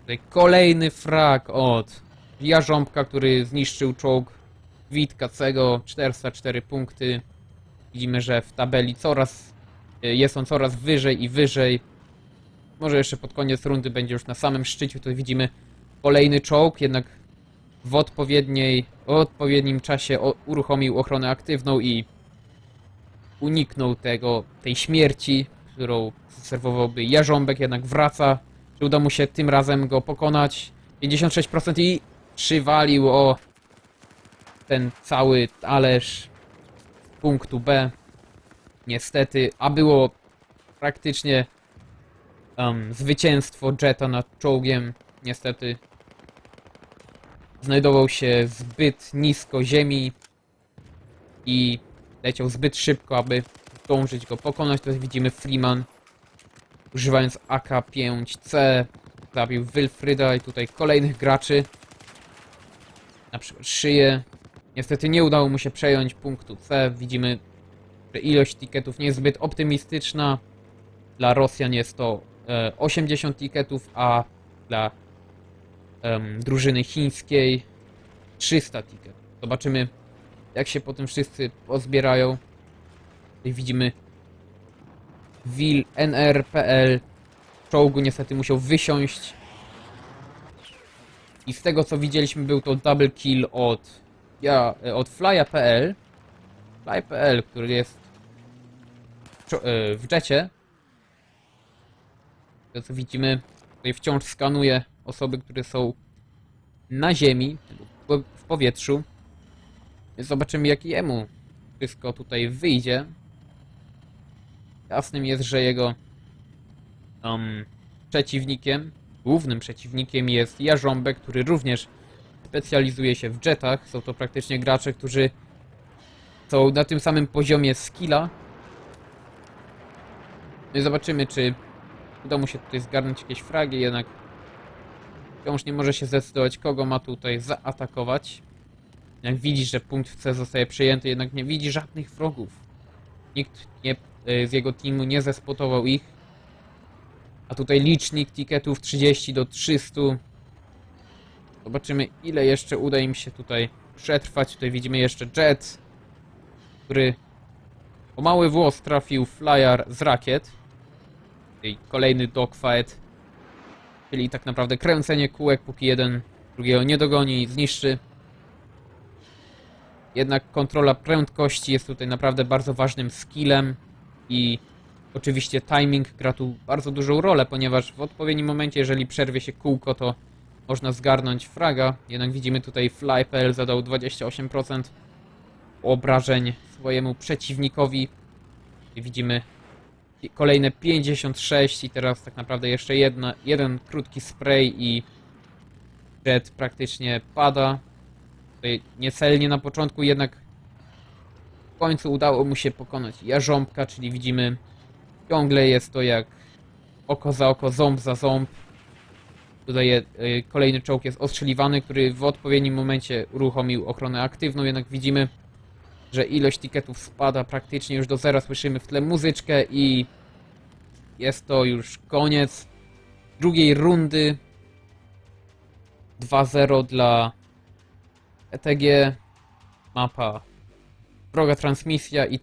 Tutaj kolejny frag od Jarząbka, który zniszczył czołg Witkacego. 404 punkty. Widzimy, że w tabeli coraz y, jest on coraz wyżej i wyżej. Może jeszcze pod koniec rundy będzie już na samym szczycie. Tu widzimy kolejny czołg, jednak w odpowiedniej, odpowiednim czasie uruchomił ochronę aktywną i uniknął tego, tej śmierci, którą serwowałby Jarząbek, jednak wraca. Czy uda mu się tym razem go pokonać? 56% i przywalił o ten cały talerz punktu B. Niestety, a było praktycznie um, zwycięstwo Jetta nad czołgiem. Niestety znajdował się zbyt nisko ziemi i leciał zbyt szybko, aby zdążyć go pokonać. Tutaj widzimy Freeman używając AK-5C zabił Wilfryda i tutaj kolejnych graczy. Na przykład szyję. Niestety nie udało mu się przejąć punktu C. Widzimy, że ilość tiketów nie jest zbyt optymistyczna. Dla Rosjan jest to e, 80 tiketów, a dla drużyny chińskiej 300 tiketów. Zobaczymy, jak się potem wszyscy pozbierają. Tutaj widzimy Wil NR.pl czołgu niestety musiał wysiąść. I z tego co widzieliśmy był to double kill od ja, od Flya.pl Fly.pl, który jest e, w jecie. To co widzimy, tutaj wciąż skanuje osoby, które są na ziemi, w powietrzu. Zobaczymy jak jemu wszystko tutaj wyjdzie. Jasnym jest, że jego um, przeciwnikiem, głównym przeciwnikiem jest Jarząbek, który również specjalizuje się w jetach. Są to praktycznie gracze, którzy są na tym samym poziomie skilla. No i zobaczymy, czy uda mu się tutaj zgarnąć jakieś fragi, jednak wciąż nie może się zdecydować, kogo ma tutaj zaatakować. Jak widzi, że punkt C zostaje przejęty, jednak nie widzi żadnych wrogów. Nikt nie, y, z jego teamu nie zespotował ich. A tutaj licznik tiketów 30 do 300. Zobaczymy ile jeszcze uda im się tutaj przetrwać. Tutaj widzimy jeszcze Jet, który o mały włos trafił flyer z rakiet. Kolejny dogfight. Czyli tak naprawdę kręcenie kółek, póki jeden drugiego nie dogoni i zniszczy. Jednak kontrola prędkości jest tutaj naprawdę bardzo ważnym skillem i oczywiście timing gra tu bardzo dużą rolę, ponieważ w odpowiednim momencie, jeżeli przerwie się kółko, to można zgarnąć fraga. Jednak widzimy tutaj Fly.pl zadał 28% obrażeń swojemu przeciwnikowi. I widzimy kolejne 56 i teraz tak naprawdę jeszcze jedna, jeden krótki spray i Jet praktycznie pada. Tutaj niecelnie na początku, jednak w końcu udało mu się pokonać jarząbka, czyli widzimy ciągle jest to jak oko za oko, ząb za ząb. Tutaj e, kolejny czołg jest ostrzeliwany, który w odpowiednim momencie uruchomił ochronę aktywną, jednak widzimy, że ilość tiketów spada praktycznie już do zera. Słyszymy w tle muzyczkę i jest to już koniec drugiej rundy. 2-0 dla ETG. Mapa. Droga transmisja i